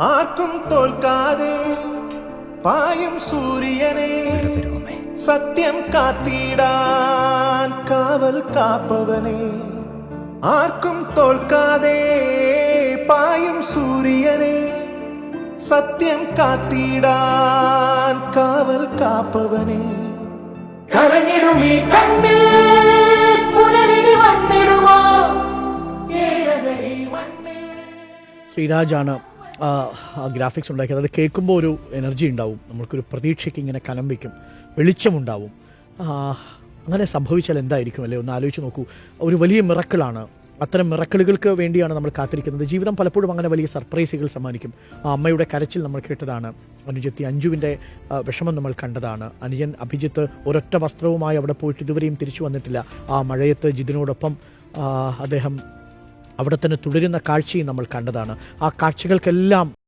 ஆர்க்கும் தோல்காது பாயும் சூரியனே சத்தியம் காத்திடான் காவல் காப்பவனே. ஆர்க்கும் தோல்காதே பாயும் சூரியனே சத்தியம் காத்திடான் காவல் காப்பவனே. கரங்கிடுமே கண்ணில் புனரிடி வந்திடுமா? ஏழகடி மண்ணில். ஸ்ரீராஜானாம். ഗ്രാഫിക്സ് ഉണ്ടാക്കിയത് അത് കേൾക്കുമ്പോൾ ഒരു എനർജി ഉണ്ടാവും. നമ്മൾക്കൊരു പ്രതീക്ഷയ്ക്ക് ഇങ്ങനെ കനം വയ്ക്കും വെളിച്ചമുണ്ടാവും അങ്ങനെ സംഭവിച്ചാൽ എന്തായിരിക്കും അല്ലേ? ഒന്ന് ആലോചിച്ച് നോക്കൂ. ഒരു വലിയ മിറക്കിളാണ് അത്തരം മിറക്കിളുകൾക്ക് വേണ്ടിയാണ് നമ്മൾ കാത്തിരിക്കുന്നത്. ജീവിതം പലപ്പോഴും അങ്ങനെ വലിയ സർപ്രൈസുകൾ സമ്മാനിക്കും. ആ അമ്മയുടെ കരച്ചിൽ നമ്മൾ കേട്ടതാണ്. അനുജത്തി അഞ്ജുവിന്റെ വിഷമം നമ്മൾ കണ്ടതാണ്. അനുജൻ അഭിജിത്ത് ഒരൊറ്റ വസ്ത്രവുമായി അവിടെ പോയിട്ട് ഇതുവരെയും തിരിച്ചു വന്നിട്ടില്ല. ആ മഴയത്ത് ജിതിനോടൊപ്പം അദ്ദേഹം അവിടെ തന്നെ തുടരുന്ന കാഴ്ചയും നമ്മൾ കണ്ടതാണ്. ആ കാഴ്ചകൾക്കെല്ലാം